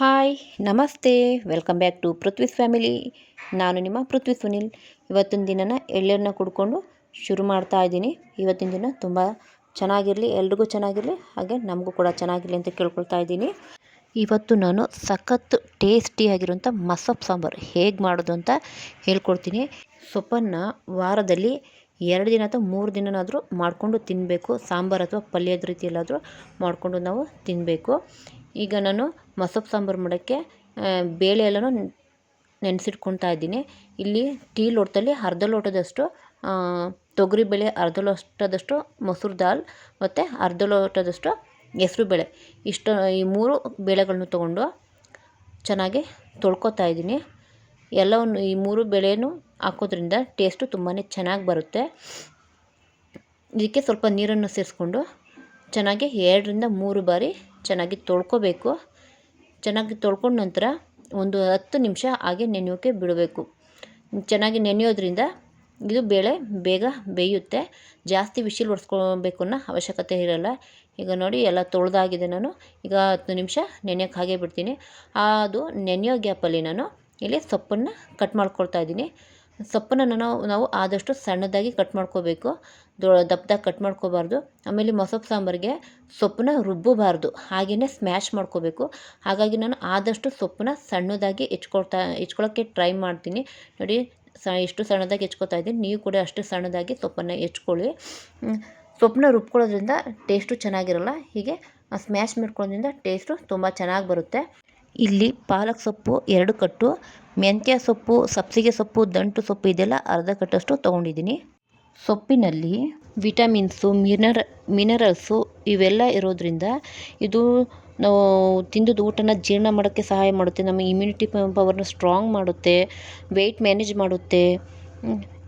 Hi, ನಮಸ್ತೆ. Welcome back to Prithvi's family. ನಾನು ನಿಮ್ಮ ಪೃಥ್ವಿ ಸುನಿಲ್. ಇವತ್ತಿನ ದಿನನ ಎಳ್ನೀರನ್ನ ಕುಡ್ಕೊಂಡು ಶುರು ಮಾಡ್ತಾ ಇದ್ದೀನಿ. ಇವತ್ತಿನ ದಿನ ತುಂಬ ಚೆನ್ನಾಗಿರಲಿ, ಎಲ್ರಿಗೂ ಚೆನ್ನಾಗಿರಲಿ, ಹಾಗೆ ನಮಗೂ ಕೂಡ ಚೆನ್ನಾಗಿರಲಿ ಅಂತ ಕೇಳ್ಕೊಳ್ತಾ ಇದ್ದೀನಿ. ಇವತ್ತು ನಾನು ಸಖತ್ ಟೇಸ್ಟಿಯಾಗಿರುವಂಥ ಮಸೊಪ್ಪು ಸಾಂಬಾರು ಹೇಗೆ ಮಾಡೋದು ಅಂತ ಹೇಳ್ಕೊಡ್ತೀನಿ. ಸೊಪ್ಪನ್ನು ವಾರದಲ್ಲಿ ಎರಡು ದಿನ ಅಥವಾ ಮೂರು ದಿನನಾದರೂ ಮಾಡಿಕೊಂಡು ತಿನ್ನಬೇಕು ಸಾಂಬಾರು ಅಥವಾ ಪಲ್ಯದ ರೀತಿಯಲ್ಲಾದರೂ ಮಾಡಿಕೊಂಡು ನಾವು ತಿನ್ನಬೇಕು ಈಗ ನಾನು ಮಸೊಪ್ಪು ಸಾಂಬಾರು ಮಾಡೋಕ್ಕೆ ಬೇಳೆ ಎಲ್ಲನೂ ನೆನೆಸಿಟ್ಕೊಳ್ತಾ ಇದ್ದೀನಿ. ಇಲ್ಲಿ ಟೀ ಲೋಟದಲ್ಲಿ ಅರ್ಧ ಲೋಟದಷ್ಟು ತೊಗರಿಬೇಳೆ ಅರ್ಧ ಲೋಟದಷ್ಟು ಮೊಸರು ದಾಲ್ ಮತ್ತು ಅರ್ಧ ಲೋಟದಷ್ಟು ಹೆಸರು ಬೇಳೆ. ಇಷ್ಟು, ಈ ಮೂರು ಬೇಳೆಗಳನ್ನು ತೊಗೊಂಡು ಚೆನ್ನಾಗಿ ತೊಳ್ಕೊತಾ ಇದ್ದೀನಿ. ಎಲ್ಲವನ್ನು, ಈ ಮೂರು ಬೇಳೆನೂ ಹಾಕೋದ್ರಿಂದ ಟೇಸ್ಟು ತುಂಬಾ ಚೆನ್ನಾಗಿ ಬರುತ್ತೆ. ಇದಕ್ಕೆ ಸ್ವಲ್ಪ ನೀರನ್ನು ಸೇರಿಸ್ಕೊಂಡು ಚೆನ್ನಾಗಿ ಎರಡರಿಂದ ಮೂರು ಬಾರಿ ಚೆನ್ನಾಗಿ ತೊಳ್ಕೊಬೇಕು. ಚೆನ್ನಾಗಿ ತೊಳ್ಕೊಂಡ ನಂತರ ಒಂದು ಹತ್ತು ನಿಮಿಷ ಹಾಗೆ ನೆನೆಯೋಕ್ಕೆ ಬಿಡಬೇಕು. ಚೆನ್ನಾಗಿ ನೆನೆಯೋದ್ರಿಂದ ಇದು ಬೇಳೆ ಬೇಗ ಬೇಯುತ್ತೆ. ಜಾಸ್ತಿ ವಿಶಿಲ್ ಒರೆಸ್ಕೊಬೇಕು ಅನ್ನೋ ಅವಶ್ಯಕತೆ ಇರೋಲ್ಲ. ಈಗ ನೋಡಿ ಎಲ್ಲ ತೊಳೆದಾಗಿದೆ ನಾನು. ಈಗ ಹತ್ತು ನಿಮಿಷ ನೆನೆಯೋಕೆ ಹಾಗೆ ಬಿಡ್ತೀನಿ. ಅದು ನೆನೆಯೋ ಗ್ಯಾಪಲ್ಲಿ ನಾನು ಇಲ್ಲಿ ಸೊಪ್ಪನ್ನು ಕಟ್ ಮಾಡ್ಕೊಳ್ತಾ ಇದ್ದೀನಿ. ಸೊಪ್ಪನ್ನು ನಾವು ನಾವು ಆದಷ್ಟು ಸಣ್ಣದಾಗಿ ಕಟ್ ಮಾಡ್ಕೋಬೇಕು. ದೊ ದಪ್ಪದಾಗಿ ಕಟ್ ಮಾಡ್ಕೋಬಾರ್ದು. ಆಮೇಲೆ ಮೊಸಪ್ಪು ಸಾಂಬಾರಿಗೆ ಸೊಪ್ಪನ್ನ ರುಬ್ಬಬಾರ್ದು. ಹಾಗೆಯೇ ಸ್ಮ್ಯಾಶ್ ಮಾಡ್ಕೋಬೇಕು. ಹಾಗಾಗಿ ನಾನು ಆದಷ್ಟು ಸೊಪ್ಪನ್ನ ಸಣ್ಣದಾಗಿ ಹೆಚ್ಕೊಳ್ತಾ ಹೆಚ್ಕೊಳ್ಳೋಕ್ಕೆ ಟ್ರೈ ಮಾಡ್ತೀನಿ. ನೋಡಿ, ಸ ಎಷ್ಟು ಸಣ್ಣದಾಗಿ ಹೆಚ್ಕೊತಾ ಇದ್ದೀನಿ. ನೀವು ಕೂಡ ಅಷ್ಟು ಸಣ್ಣದಾಗಿ ಸೊಪ್ಪನ್ನು ಹೆಚ್ಕೊಳ್ಳಿ. ಸೊಪ್ಪನ್ನ ರುಬ್ಕೊಳ್ಳೋದ್ರಿಂದ ಟೇಸ್ಟು ಚೆನ್ನಾಗಿರಲ್ಲ. ಹೀಗೆ ಸ್ಮ್ಯಾಶ್ ಮಾಡ್ಕೊಳ್ಳೋದ್ರಿಂದ ಟೇಸ್ಟು ತುಂಬ ಚೆನ್ನಾಗಿ ಬರುತ್ತೆ. ಇಲ್ಲಿ ಪಾಲಕ್ ಸೊಪ್ಪು ಎರಡು ಕಟ್ಟು. ಮೆಂತ್ಯ ಸೊಪ್ಪು, ಸಬ್ಸಿಗೆ ಸೊಪ್ಪು, ದಂಟು ಸೊಪ್ಪು ಇದೆಲ್ಲ ಅರ್ಧ ಕಟ್ಟಷ್ಟು ತೊಗೊಂಡಿದ್ದೀನಿ. ಸೊಪ್ಪಿನಲ್ಲಿ ವಿಟಮಿನ್ಸು, ಮಿನರ, ಮಿನರಲ್ಸು ಇವೆಲ್ಲ ಇರೋದರಿಂದ ಇದು ನಾವು ತಿಂದಿದ್ದು ಊಟನ ಜೀರ್ಣ ಮಾಡೋಕ್ಕೆ ಸಹಾಯ ಮಾಡುತ್ತೆ, ನಮ್ಮ ಇಮ್ಯುನಿಟಿ ಪವರ್ನ ಸ್ಟ್ರಾಂಗ್ ಮಾಡುತ್ತೆ ವೆಯ್ಟ್ ಮ್ಯಾನೇಜ್ ಮಾಡುತ್ತೆ.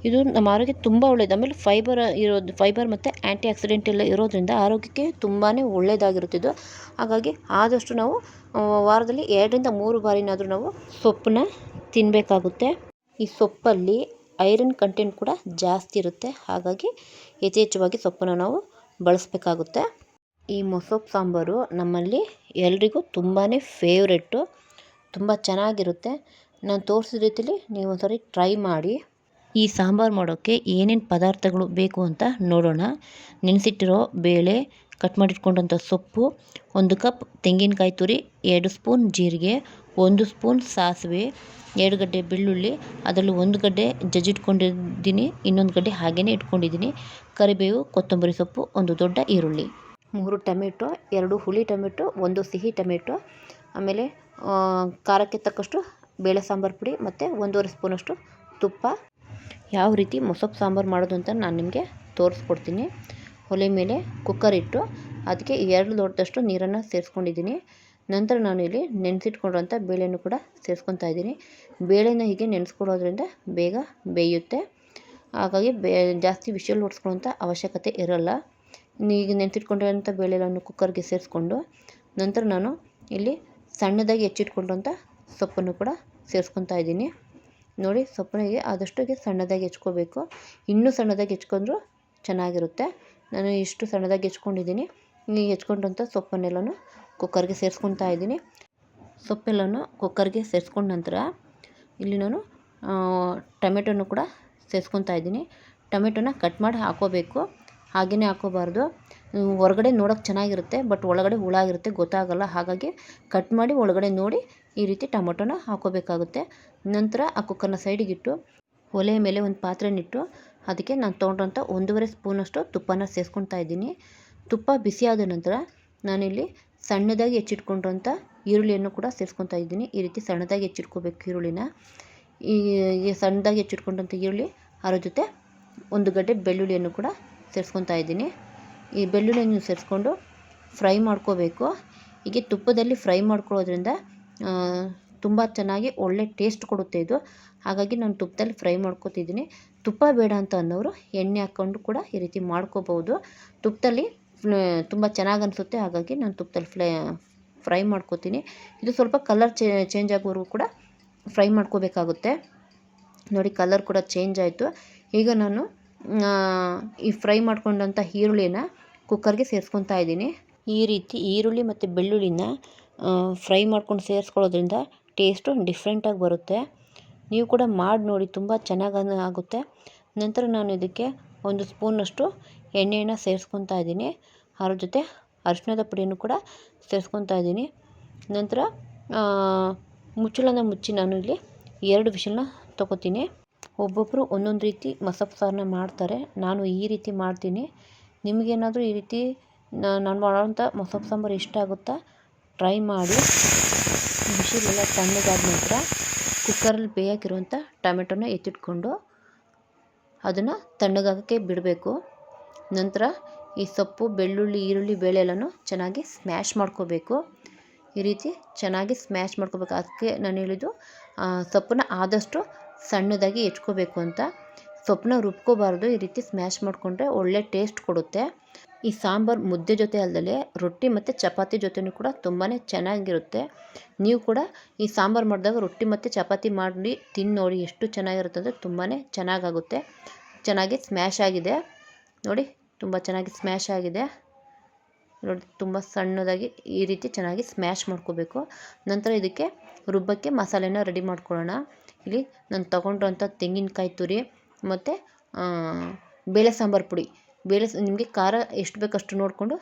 ಇದು ನಮ್ಮ ಆರೋಗ್ಯಕ್ಕೆ ತುಂಬ ಒಳ್ಳೆಯದು ಆಮೇಲೆ ಫೈಬರ್ ಇರೋದು ಫೈಬರ್ ಮತ್ತು ಆ್ಯಂಟಿ ಆಕ್ಸಿಡೆಂಟ್ ಎಲ್ಲ ಇರೋದರಿಂದ ಆರೋಗ್ಯಕ್ಕೆ ತುಂಬಾ ಒಳ್ಳೆಯದಾಗಿರುತ್ತಿದ್ದು ಹಾಗಾಗಿ ಆದಷ್ಟು ನಾವು ವಾರದಲ್ಲಿ ಎರಡರಿಂದ ಮೂರು ಬಾರಿನಾದರೂ ನಾವು ಸೊಪ್ಪನ್ನ ತಿನ್ನಬೇಕಾಗುತ್ತೆ ಈ ಸೊಪ್ಪಲ್ಲಿ ಐರನ್ ಕಂಟೆಂಟ್ ಕೂಡ ಜಾಸ್ತಿ ಇರುತ್ತೆ. ಹಾಗಾಗಿ ಯಥೇಚ್ಛವಾಗಿ ಸೊಪ್ಪನ್ನು ನಾವು ಬಳಸಬೇಕಾಗುತ್ತೆ. ಈ ಮೊಸೊಪ್ಪು ಸಾಂಬಾರು ನಮ್ಮಲ್ಲಿ ಎಲ್ರಿಗೂ ತುಂಬಾ ಫೇವ್ರೆಟ್ಟು ತುಂಬ ಚೆನ್ನಾಗಿರುತ್ತೆ. ನಾನು ತೋರಿಸಿದ ರೀತಿಲಿ ನೀವು ಒಂದ್ಸರಿ ಟ್ರೈ ಮಾಡಿ. ಈ ಸಾಂಬಾರು ಮಾಡೋಕ್ಕೆ ಏನೇನು ಪದಾರ್ಥಗಳು ಬೇಕು ಅಂತ ನೋಡೋಣ. ನೆನೆಸಿಟ್ಟಿರೋ ಬೇಳೆ ಕಟ್ ಮಾಡಿಟ್ಕೊಂಡಂಥ ಸೊಪ್ಪು, ಒಂದು ಕಪ್ ತೆಂಗಿನಕಾಯಿ ತುರಿ, ಎರಡು ಸ್ಪೂನ್ ಜೀರಿಗೆ, ಒಂದು ಸ್ಪೂನ್ ಸಾಸಿವೆ ಎರಡು ಗಡ್ಡೆ ಬೆಳ್ಳುಳ್ಳಿ, ಅದರಲ್ಲಿ ಒಂದು ಗಡ್ಡೆ ಜಜ್ಜಿಟ್ಕೊಂಡಿದ್ದೀನಿ ಇನ್ನೊಂದು ಗಡ್ಡೆ ಹಾಗೆಯೇ ಇಟ್ಕೊಂಡಿದ್ದೀನಿ. ಕರಿಬೇವು, ಕೊತ್ತಂಬರಿ ಸೊಪ್ಪು, ಒಂದು ದೊಡ್ಡ ಈರುಳ್ಳಿ. ಮೂರು ಟೊಮೆಟೊ, ಎರಡು ಹುಳಿ ಟೊಮೆಟೊ, ಒಂದು ಸಿಹಿ ಟೊಮೆಟೊ, ಆಮೇಲೆ ಖಾರಕ್ಕೆ ತಕ್ಕಷ್ಟು ಬೇಳೆ ಸಾಂಬಾರು ಪುಡಿ ಮತ್ತು ಒಂದೂವರೆ ಸ್ಪೂನಷ್ಟು ತುಪ್ಪ. ಯಾವ ರೀತಿ ಮೊಸಪ್ಪು ಸಾಂಬಾರು ಮಾಡೋದು ಅಂತ ನಾನು ನಿಮಗೆ ತೋರಿಸ್ಕೊಡ್ತೀನಿ. ಒಲೆ ಮೇಲೆ ಕುಕ್ಕರ್ ಇಟ್ಟು, ಅದಕ್ಕೆ ಎರಡು ಲೋಟದಷ್ಟು ನೀರನ್ನು ಸೇರಿಸ್ಕೊಂಡಿದ್ದೀನಿ. ನಂತರ ನಾನು ಇಲ್ಲಿ ನೆನೆಸಿಟ್ಕೊಂಡಿರೋಂಥ ಬೇಳೆಯನ್ನು ಕೂಡ ಸೇರಿಸ್ಕೊತಾ ಇದ್ದೀನಿ. ಬೇಳೆನ ಹೀಗೆ ನೆನೆಸ್ಕೊಳ್ಳೋದ್ರಿಂದ ಬೇಗ ಬೇಯುತ್ತೆ. ಹಾಗಾಗಿ ಬೇ, ಜಾಸ್ತಿ ವಿಷಲ್ ಓಡಿಸ್ಕೊಳ್ಳೋಂಥ ಅವಶ್ಯಕತೆ ಇರೋಲ್ಲ. ಈಗ ನೆನೆಸಿಟ್ಕೊಂಡಿರೋಂಥ ಬೇಳೆಗಳನ್ನು ಕುಕ್ಕರ್ಗೆ ಸೇರಿಸ್ಕೊಂಡು ನಂತರ ನಾನು ಇಲ್ಲಿ ಸಣ್ಣದಾಗಿ ಹೆಚ್ಚಿಟ್ಕೊಂಡಂಥ ಸೊಪ್ಪನ್ನು ಕೂಡ ಸೇರಿಸ್ಕೊತಾ ಇದ್ದೀನಿ. ನೋಡಿ ಸೊಪ್ಪನಿಗೆ ಆದಷ್ಟು ಸಣ್ಣದಾಗಿ ಹೆಚ್ಕೋಬೇಕು. ಇನ್ನೂ ಸಣ್ಣದಾಗಿ ಹೆಚ್ಕೊಂಡ್ರು ಚೆನ್ನಾಗಿರುತ್ತೆ. ನಾನು ಇಷ್ಟು ಸಣ್ಣದಾಗಿ ಹೆಚ್ಕೊಂಡಿದ್ದೀನಿ. ಈ ಹೆಚ್ಕೊಂಡಂಥ ಸೊಪ್ಪನ್ನೆಲ್ಲನೂ ಕುಕ್ಕರ್ಗೆ ಸೇರಿಸ್ಕೊತಾ ಇದ್ದೀನಿ. ಸೊಪ್ಪೆಲ್ಲನೂ ಕುಕ್ಕರ್ಗೆ ಸೇರಿಸ್ಕೊಂಡ ನಂತರ ಇಲ್ಲಿ ನಾನು ಟೊಮೆಟೊನು ಕೂಡ ಸೇರಿಸ್ಕೊತಾ ಇದ್ದೀನಿ. ಟೊಮೆಟೊನ ಕಟ್ ಮಾಡಿ ಹಾಕೋಬೇಕು. ಹಾಗೆಯೇ ಹಾಕೋಬಾರ್ದು. ಹೊರಗಡೆ ನೋಡೋಕ್ಕೆ ಚೆನ್ನಾಗಿರುತ್ತೆ, ಬಟ್ ಒಳಗಡೆ ಹುಳ ಆಗಿರುತ್ತೆ ಗೊತ್ತಾಗಲ್ಲ. ಹಾಗಾಗಿ ಕಟ್ ಮಾಡಿ ಒಳಗಡೆ ನೋಡಿ ಈ ರೀತಿ ಟೊಮೆಟೊನ ಹಾಕೋಬೇಕಾಗುತ್ತೆ. ನಂತರ ಆ ಕುಕ್ಕರ್ನ ಸೈಡಿಗಿಟ್ಟು ಒಲೆಯ ಮೇಲೆ ಒಂದು ಪಾತ್ರೆನಿಟ್ಟು ಅದಕ್ಕೆ ನಾನು ತೊಗೊಂಡಂಥ ಒಂದೂವರೆ ಸ್ಪೂನಷ್ಟು ತುಪ್ಪನ ಸೇರಿಸ್ಕೊತಾ ಇದ್ದೀನಿ. ತುಪ್ಪ ಬಿಸಿಯಾದ ನಂತರ ನಾನಿಲ್ಲಿ ಸಣ್ಣದಾಗಿ ಹೆಚ್ಚಿಟ್ಕೊಂಡಿರೋಂಥ ಈರುಳ್ಳಿಯನ್ನು ಕೂಡ ಸೇರಿಸ್ಕೊತಾ ಇದ್ದೀನಿ. ಈ ರೀತಿ ಸಣ್ಣದಾಗಿ ಹೆಚ್ಚಿಟ್ಕೋಬೇಕು ಈರುಳ್ಳಿನ. ಈ ಸಣ್ಣದಾಗಿ ಹೆಚ್ಚಿಟ್ಕೊಂಡಂಥ ಈರುಳ್ಳಿ, ಅದರ ಜೊತೆ ಒಂದು ಗಡ್ಡೆ ಬೆಳ್ಳುಳ್ಳಿಯನ್ನು ಕೂಡ ಸೇರಿಸ್ಕೊತಾ ಇದ್ದೀನಿ. ಈ ಬೆಳ್ಳುಳ್ಳಿಯನ್ನು ಸೇರಿಸ್ಕೊಂಡು ಫ್ರೈ ಮಾಡ್ಕೋಬೇಕು. ಹೀಗೆ ತುಪ್ಪದಲ್ಲಿ ಫ್ರೈ ಮಾಡ್ಕೊಳ್ಳೋದ್ರಿಂದ ತುಂಬ ಚೆನ್ನಾಗಿ ಒಳ್ಳೆ ಟೇಸ್ಟ್ ಕೊಡುತ್ತೆ ಇದು. ಹಾಗಾಗಿ ನಾನು ತುಪ್ಪದಲ್ಲಿ ಫ್ರೈ ಮಾಡ್ಕೋತಿದ್ದೀನಿ. ತುಪ್ಪ ಬೇಡ ಅಂತ ಅನ್ನೋರು ಎಣ್ಣೆ ಹಾಕ್ಕೊಂಡು ಕೂಡ ಈ ರೀತಿ ಮಾಡ್ಕೋಬೋದು. ತುಪ್ಪದಲ್ಲಿ ತುಂಬ ಚೆನ್ನಾಗಿ ಅನಿಸುತ್ತೆ. ಹಾಗಾಗಿ ನಾನು ತುಪ್ಪದಲ್ಲಿ ಫ್ಲೇ, ಫ್ರೈ ಮಾಡ್ಕೋತೀನಿ. ಇದು ಸ್ವಲ್ಪ ಕಲರ್ ಚೇಂಜ್ ಆಗೋವರೆಗೂ ಕೂಡ ಫ್ರೈ ಮಾಡ್ಕೋಬೇಕಾಗುತ್ತೆ. ನೋಡಿ ಕಲರ್ ಕೂಡ ಚೇಂಜ್ ಆಯಿತು. ಈಗ ನಾನು ಈ ಫ್ರೈ ಮಾಡ್ಕೊಂಡಂಥ ಈರುಳ್ಳಿನ ಕುಕ್ಕರ್ಗೆ ಸೇರಿಸ್ಕೊತಾ ಇದ್ದೀನಿ. ಈ ರೀತಿ ಈರುಳ್ಳಿ ಮತ್ತು ಬೆಳ್ಳುಳ್ಳಿನ ಫ್ರೈ ಮಾಡ್ಕೊಂಡು ಸೇರಿಸ್ಕೊಳ್ಳೋದ್ರಿಂದ ಟೇಸ್ಟು ಡಿಫ್ರೆಂಟಾಗಿ ಬರುತ್ತೆ. ನೀವು ಕೂಡ ಮಾಡಿ ನೋಡಿ, ತುಂಬ ಚೆನ್ನಾಗಿ ಆಗುತ್ತೆ. ನಂತರ ನಾನು ಇದಕ್ಕೆ ಒಂದು ಸ್ಪೂನಷ್ಟು ಎಣ್ಣೆಯನ್ನು ಸೇರಿಸ್ಕೊತಾ ಇದ್ದೀನಿ. ಅದ್ರ ಜೊತೆ ಅರಿಶಿಣದ ಪುಡಿಯನ್ನು ಕೂಡ ಸೇರಿಸ್ಕೊತಾ ಇದ್ದೀನಿ. ನಂತರ ಮುಚ್ಚಳನ ಮುಚ್ಚಿ ನಾನು ಇಲ್ಲಿ ಎರಡು ವಿಷಲನ್ನ ತೊಗೋತೀನಿ. ಒಬ್ಬೊಬ್ಬರು ಒಂದೊಂದು ರೀತಿ ಮಸಪ್ಪು ಸಾರನ್ನ ಮಾಡ್ತಾರೆ. ನಾನು ಈ ರೀತಿ ಮಾಡ್ತೀನಿ. ನಿಮಗೇನಾದರೂ ಈ ರೀತಿ ನಾನು ಮಾಡೋವಂಥ ಮಸಪ್ಪು ಸಾಂಬಾರು ಇಷ್ಟ ಆಗುತ್ತಾ, ಟ್ರೈ ಮಾಡಿ. ಬಿಸಿಲೆಲ್ಲ ತಣ್ಣಗಾದ ನಂತರ ಕುಕ್ಕರಲ್ಲಿ ಬೇಯೋಕ್ಕಿರುವಂಥ ಟೊಮೆಟೊನ ಎತ್ತಿಟ್ಕೊಂಡು ಅದನ್ನು ತಣ್ಣಗಾಗೋಕ್ಕೆ ಬಿಡಬೇಕು. ನಂತರ ಈ ಸೊಪ್ಪು, ಬೆಳ್ಳುಳ್ಳಿ, ಈರುಳ್ಳಿ ಬೇಳೆ ಎಲ್ಲನೂ ಚೆನ್ನಾಗಿ ಸ್ಮ್ಯಾಶ್ ಮಾಡ್ಕೋಬೇಕು. ಈ ರೀತಿ ಚೆನ್ನಾಗಿ ಸ್ಮ್ಯಾಶ್ ಮಾಡ್ಕೋಬೇಕು. ಅದಕ್ಕೆ ನಾನು ಹೇಳಿದ್ದು ಸೊಪ್ಪನ್ನ ಆದಷ್ಟು ಸಣ್ಣದಾಗಿ ಹೆಚ್ಕೋಬೇಕು ಅಂತ. ಸೊಪ್ಪನ್ನ ರುಬ್ಕೋಬಾರ್ದು. ಈ ರೀತಿ ಸ್ಮ್ಯಾಶ್ ಮಾಡಿಕೊಂಡ್ರೆ ಒಳ್ಳೆ ಟೇಸ್ಟ್ ಕೊಡುತ್ತೆ. ಈ ಸಾಂಬಾರು ಮುದ್ದೆ ಜೊತೆ ಅಲ್ಲದೆ ರೊಟ್ಟಿ ಮತ್ತು ಚಪಾತಿ ಜೊತೆನೂ ಕೂಡ ತುಂಬಾ ಚೆನ್ನಾಗಿರುತ್ತೆ. ನೀವು ಕೂಡ ಈ ಸಾಂಬಾರು ಮಾಡಿದಾಗ ರೊಟ್ಟಿ ಮತ್ತು ಚಪಾತಿ ಮಾಡಿ ತಿನ್ನು ನೋಡಿ ಎಷ್ಟು ಚೆನ್ನಾಗಿರುತ್ತೆ ಅಂದರೆ ತುಂಬಾ ಚೆನ್ನಾಗಾಗುತ್ತೆ. ಚೆನ್ನಾಗಿ ಸ್ಮ್ಯಾಶ್ ಆಗಿದೆ. ನೋಡಿ ತುಂಬ ಚೆನ್ನಾಗಿ ಸ್ಮ್ಯಾಶ್ ಆಗಿದೆ. ನೋಡಿ ತುಂಬ ಸಣ್ಣದಾಗಿ ಈ ರೀತಿ ಚೆನ್ನಾಗಿ ಸ್ಮ್ಯಾಶ್ ಮಾಡ್ಕೋಬೇಕು. ನಂತರ ಇದಕ್ಕೆ ರುಬ್ಬಕ್ಕೆ ಮಸಾಲೆನ ರೆಡಿ ಮಾಡ್ಕೊಳ್ಳೋಣ. ಇಲ್ಲಿ ನಾನು ತೊಗೊಂಡಿರೋಂಥ ತೆಂಗಿನಕಾಯಿ ತುರಿ ಮತ್ತು ಬೇಳೆ ಸಾಂಬಾರು ಪುಡಿ. ಬೇಳೆ ನಿಮಗೆ ಖಾರ ಎಷ್ಟು ಬೇಕಷ್ಟು ನೋಡಿಕೊಂಡು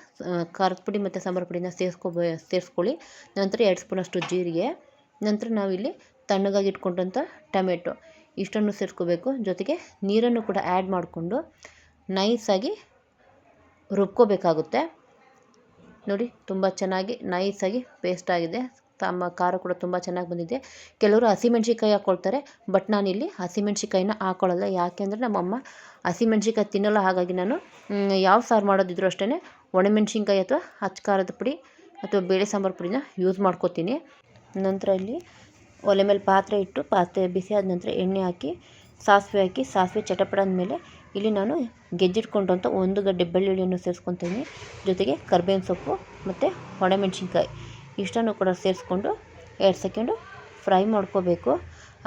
ಖಾರದ ಪುಡಿ ಮತ್ತು ಸಾಂಬಾರು ಪುಡಿನ ಸೇರಿಸ್ಕೊಬ ಸೇರಿಸ್ಕೊಳ್ಳಿ. ನಂತರ ಎರಡು ಸ್ಪೂನಷ್ಟು ಜೀರಿಗೆ. ನಂತರ ನಾವಿಲ್ಲಿ ತಣ್ಣಗಾಗಿ ಇಟ್ಕೊಂಡಂಥ ಟೊಮೆಟೊ. ಇಷ್ಟನ್ನು ಸೇರಿಸ್ಕೋಬೇಕು. ಜೊತೆಗೆ ನೀರನ್ನು ಕೂಡ ಆ್ಯಡ್ ಮಾಡಿಕೊಂಡು ನೈಸಾಗಿ ರುಬ್ಕೋಬೇಕಾಗುತ್ತೆ. ನೋಡಿ, ತುಂಬ ಚೆನ್ನಾಗಿ ನೈಸಾಗಿ ಪೇಸ್ಟ್ ಆಗಿದೆ. ತಮ್ಮ ಖಾರ ಕೂಡ ತುಂಬ ಚೆನ್ನಾಗಿ ಬಂದಿದೆ. ಕೆಲವರು ಹಸಿಮೆಣ್ಸಿಕಾಯಿ ಹಾಕ್ಕೊಳ್ತಾರೆ ಬಟ್ ನಾನಿಲ್ಲಿ ಹಸಿಮೆಣ್ಸಿಕಾಯಿನ ಹಾಕ್ಕೊಳ್ಳಲ್ಲ ಯಾಕೆಂದರೆ ನಮ್ಮಮ್ಮ ಹಸಿಮೆಣ್ಸಿಕಾಯಿ ತಿನ್ನಲ್ಲ. ಹಾಗಾಗಿ ನಾನು ಯಾವ ಸಾರು ಮಾಡೋದಿದ್ರು ಅಷ್ಟೇ ಒಣಮೆಣ್ಸಿನ್ಕಾಯಿ ಅಥವಾ ಹಚ್ಚ ಖಾರದ ಪುಡಿ ಅಥವಾ ಬೇಳೆ ಸಾಂಬಾರು ಪುಡಿನ ಯೂಸ್ ಮಾಡ್ಕೋತೀನಿ. ನಂತರ ಇಲ್ಲಿ ಒಲೆ ಮೇಲೆ ಪಾತ್ರೆ ಇಟ್ಟು, ಪಾತ್ರೆ ಬಿಸಿ ಆದ ನಂತರ ಎಣ್ಣೆ ಹಾಕಿ, ಸಾಸಿವೆ ಹಾಕಿ, ಸಾಸಿವೆ ಚಟಪಟ ಮೇಲೆ ಇಲ್ಲಿ ನಾನು ಗೆಜ್ಜಿಟ್ಕೊಂಡಂಥ ಒಂದು ಗಡ್ಡೆ ಬೆಳ್ಳುಳ್ಳಿಯನ್ನು ಸೇರಿಸ್ಕೊತೀನಿ. ಜೊತೆಗೆ ಕರ್ಬೇವಿನ ಸೊಪ್ಪು ಮತ್ತು ಒಣಮೆಣ್ಸಿನ್ಕಾಯಿ ಇಷ್ಟನ್ನು ಕೂಡ ಸೇರಿಸ್ಕೊಂಡು ಎರಡು ಸೆಕೆಂಡು ಫ್ರೈ ಮಾಡ್ಕೋಬೇಕು.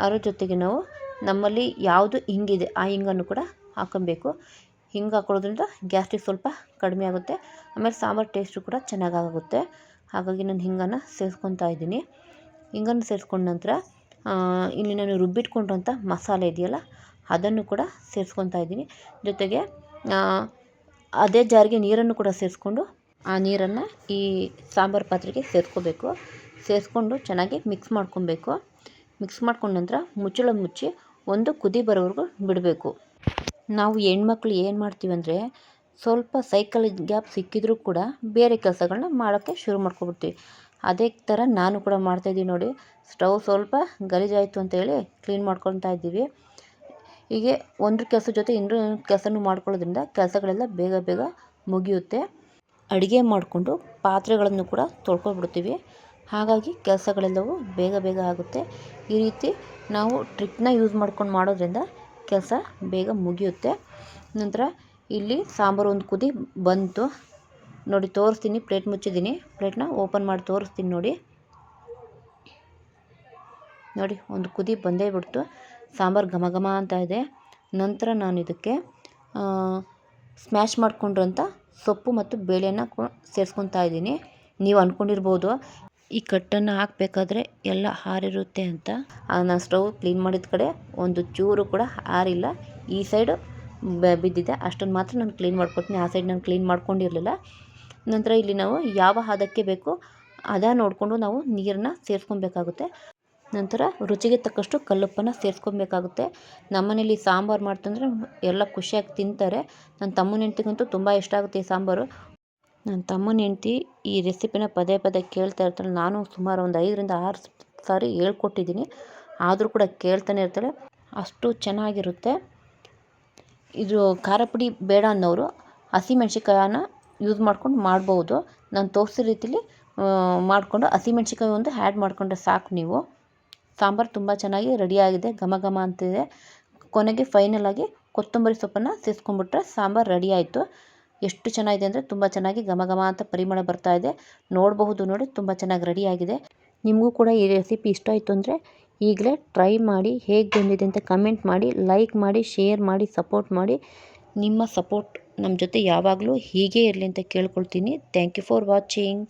ಅದ್ರ ಜೊತೆಗೆ ನಾವು ನಮ್ಮಲ್ಲಿ ಯಾವುದು ಹಿಂಗಿದೆ ಆ ಹಿಂಗನ್ನು ಕೂಡ ಹಾಕೊಬೇಕು ಹಿಂಗೆ ಹಾಕೊಳ್ಳೋದ್ರಿಂದ ಗ್ಯಾಸ್ಟ್ರಿಕ್ ಸ್ವಲ್ಪ ಕಡಿಮೆ ಆಗುತ್ತೆ. ಆಮೇಲೆ ಸಾಂಬಾರು ಟೇಸ್ಟು ಕೂಡ ಚೆನ್ನಾಗಾಗುತ್ತೆ. ಹಾಗಾಗಿ ನಾನು ಹಿಂಗನ್ನು ಸೇರಿಸ್ಕೊತಾ ಇದ್ದೀನಿ. ಹಿಂಗನ್ನು ಸೇರಿಸ್ಕೊಂಡ ನಂತರ ಇಲ್ಲಿ ನಾನು ರುಬ್ಬಿಟ್ಕೊಂಡಂಥ ಮಸಾಲೆ ಇದೆಯಲ್ಲ ಅದನ್ನು ಕೂಡ ಸೇರಿಸ್ಕೊತಾ ಇದ್ದೀನಿ. ಜೊತೆಗೆ ಅದೇ ಜಾರಿಗೆ ನೀರನ್ನು ಕೂಡ ಸೇರಿಸ್ಕೊಂಡು, ಆ ನೀರನ್ನು ಈ ಸಾಂಬಾರು ಪಾತ್ರೆಗೆ ಸೇರಿಸ್ಕೋಬೇಕು. ಸೇರಿಸ್ಕೊಂಡು ಚೆನ್ನಾಗಿ ಮಿಕ್ಸ್ ಮಾಡ್ಕೊಬೇಕು. ಮಿಕ್ಸ್ ಮಾಡ್ಕೊಂಡ ನಂತರ ಮುಚ್ಚಳ ಮುಚ್ಚಿ ಒಂದು ಕುದಿ ಬರೋವರೆಗೂ ಬಿಡಬೇಕು. ನಾವು ಹೆಣ್ಮಕ್ಳು ಏನು ಮಾಡ್ತೀವಿ ಅಂದರೆ, ಸ್ವಲ್ಪ ಸೈಕಲ್ ಗ್ಯಾಪ್ ಸಿಕ್ಕಿದ್ರೂ ಕೂಡ ಬೇರೆ ಕೆಲಸಗಳನ್ನ ಮಾಡೋಕ್ಕೆ ಶುರು ಮಾಡ್ಕೊಬಿಡ್ತೀವಿ. ಅದೇ ಥರ ನಾನು ಕೂಡ ಮಾಡ್ತಾಯಿದ್ದೀನಿ ನೋಡಿ. ಸ್ಟವ್ ಸ್ವಲ್ಪ ಗಲೀಜಾಯಿತು ಅಂತೇಳಿ ಕ್ಲೀನ್ ಮಾಡ್ಕೊತಾ ಇದ್ದೀವಿ. ಹೀಗೆ ಒಂದು ಕೆಲಸ ಜೊತೆ ಇನ್ನೊಂದು ಕೆಲಸನೂ ಮಾಡ್ಕೊಳ್ಳೋದ್ರಿಂದ ಕೆಲಸಗಳೆಲ್ಲ ಬೇಗ ಬೇಗ ಮುಗಿಯುತ್ತೆ. ಅಡುಗೆ ಮಾಡಿಕೊಂಡು ಪಾತ್ರೆಗಳನ್ನು ಕೂಡ ತೊಳ್ಕೊಂಡ್ಬಿಡ್ತೀವಿ. ಹಾಗಾಗಿ ಕೆಲಸಗಳೆಲ್ಲವೂ ಬೇಗ ಬೇಗ ಆಗುತ್ತೆ. ಈ ರೀತಿ ನಾವು ಟ್ರಿಕ್ನ ಯೂಸ್ ಮಾಡ್ಕೊಂಡು ಮಾಡೋದ್ರಿಂದ ಕೆಲಸ ಬೇಗ ಮುಗಿಯುತ್ತೆ. ನಂತರ ಇಲ್ಲಿ ಸಾಂಬಾರು ಒಂದು ಕುದಿ ಬಂತು. ನೋಡಿ, ತೋರಿಸ್ತೀನಿ, ಪ್ಲೇಟ್ ಮುಚ್ಚಿದ್ದೀನಿ. ಪ್ಲೇಟ್ನ ಓಪನ್ ಮಾಡಿ ತೋರಿಸ್ತೀನಿ ನೋಡಿ. ನೋಡಿ, ಒಂದು ಕುದಿ ಬಂದೇ ಬಿಡ್ತು. ಸಾಂಬಾರು ಘಮ ಘಮ ಅಂತ ಇದೆ. ನಂತರ ನಾನು ಇದಕ್ಕೆ ಸ್ಮ್ಯಾಶ್ ಮಾಡಿಕೊಂಡಿರೋಂಥ ಸೊಪ್ಪು ಮತ್ತು ಬೇಳೆನ ಸೇರಿಸ್ಕೊತಾ ಇದ್ದೀನಿ. ನೀವು ಅಂದ್ಕೊಂಡಿರ್ಬೋದು ಈ ಕಟ್ಟನ್ನು ಹಾಕಬೇಕಾದ್ರೆ ಎಲ್ಲ ಹಾರಿರುತ್ತೆ ಅಂತ. ನಾನು ಸ್ಟವ್ ಕ್ಲೀನ್ ಮಾಡಿದ ಕಡೆ ಒಂದು ಚೂರು ಕೂಡ ಹಾರಿಲ್ಲ. ಈ ಸೈಡು ಬಿದ್ದಿದೆ. ಅಷ್ಟನ್ನು ಮಾತ್ರ ನಾನು ಕ್ಲೀನ್ ಮಾಡ್ಕೊಡ್ತೀನಿ. ಆ ಸೈಡ್ ನಾನು ಕ್ಲೀನ್ ಮಾಡ್ಕೊಂಡಿರಲಿಲ್ಲ. ನಂತರ ಇಲ್ಲಿ ನಾವು ಯಾವ ಹದಕ್ಕೆ ಬೇಕು ಅದ ನೋಡಿಕೊಂಡು ನಾವು ನೀರನ್ನ ಸೇರಿಸ್ಕೊಬೇಕಾಗುತ್ತೆ. ನಂತರ ರುಚಿಗೆ ತಕ್ಕಷ್ಟು ಕಲ್ಲುಪ್ಪನ್ನು ಸೇರಿಸ್ಕೊಬೇಕಾಗುತ್ತೆ. ನಮ್ಮನೇಲಿ ಸಾಂಬಾರು ಮಾಡ್ತಂದ್ರೆ ಎಲ್ಲ ಖುಷಿಯಾಗಿ ತಿಂತಾರೆ. ನನ್ನ ತಮ್ಮನ ಹೆಂಡ್ತಿಗಂತೂ ತುಂಬ ಇಷ್ಟ ಆಗುತ್ತೆ ಈ ಸಾಂಬಾರು. ನನ್ನ ತಮ್ಮನ ಹೆಂಡ್ತಿ ಈ ರೆಸಿಪಿನ ಪದೇ ಪದೇ ಕೇಳ್ತಾ ಇರ್ತಾಳೆ. ನಾನು ಸುಮಾರು ಒಂದು ಐದರಿಂದ ಆರು ಸಾರಿ ಹೇಳ್ಕೊಟ್ಟಿದ್ದೀನಿ. ಆದರೂ ಕೂಡ ಕೇಳ್ತಾನೆ ಇರ್ತಾಳೆ. ಅಷ್ಟು ಚೆನ್ನಾಗಿರುತ್ತೆ. ಇದು ಖಾರ ಪುಡಿ ಬೇಡ ಅನ್ನೋರು ಹಸಿಮೆಣ್ಸಿಕಾಯನ್ನ ಯೂಸ್ ಮಾಡ್ಕೊಂಡು ಮಾಡ್ಬೋದು. ನಾನು ತೋರಿಸಿದ ರೀತಿಲಿ ಮಾಡಿಕೊಂಡು ಹಸಿಮೆಣ್ಸಿಕಾಯಿ ಒಂದು ಆ್ಯಡ್ ಮಾಡಿಕೊಂಡ್ರೆ ಸಾಕು ನೀವು. ಸಾಂಬಾರು ತುಂಬ ಚೆನ್ನಾಗಿ ರೆಡಿಯಾಗಿದೆ ಘಮ ಘಮ ಅಂತಿದೆ. ಕೊನೆಗೆ ಫೈನಲ್ ಆಗಿ ಕೊತ್ತಂಬರಿ ಸೊಪ್ಪನ್ನು ಸೇರಿಸ್ಕೊಂಡ್ಬಿಟ್ರೆ ಸಾಂಬಾರು ರೆಡಿ ಆಯಿತು. ಎಷ್ಟು ಚೆನ್ನಾಗಿದೆ ಅಂದರೆ ತುಂಬ ಚೆನ್ನಾಗಿ ಘಮ ಘಮ ಅಂತ ಪರಿಮಳ ಬರ್ತಾ ಇದೆ. ನೋಡಬಹುದು ನೋಡಿ, ತುಂಬ ಚೆನ್ನಾಗಿ ರೆಡಿಯಾಗಿದೆ ನಿಮಗೂ ಕೂಡ ಈ ರೆಸಿಪಿ ಇಷ್ಟ ಆಯಿತು ಅಂದರೆ ಈಗಲೇ ಟ್ರೈ ಮಾಡಿ ಹೇಗೆ ಬಂದಿದೆ ಅಂತ ಕಮೆಂಟ್ ಮಾಡಿ ಲೈಕ್ ಮಾಡಿ ಶೇರ್ ಮಾಡಿ ಸಪೋರ್ಟ್ ಮಾಡಿ. ನಿಮ್ಮ ಸಪೋರ್ಟ್ ನಮ್ಮ ಜೊತೆ ಯಾವಾಗಲೂ ಹೀಗೇ ಇರಲಿ ಅಂತ ಕೇಳ್ಕೊಳ್ತೀನಿ. Thank you for watching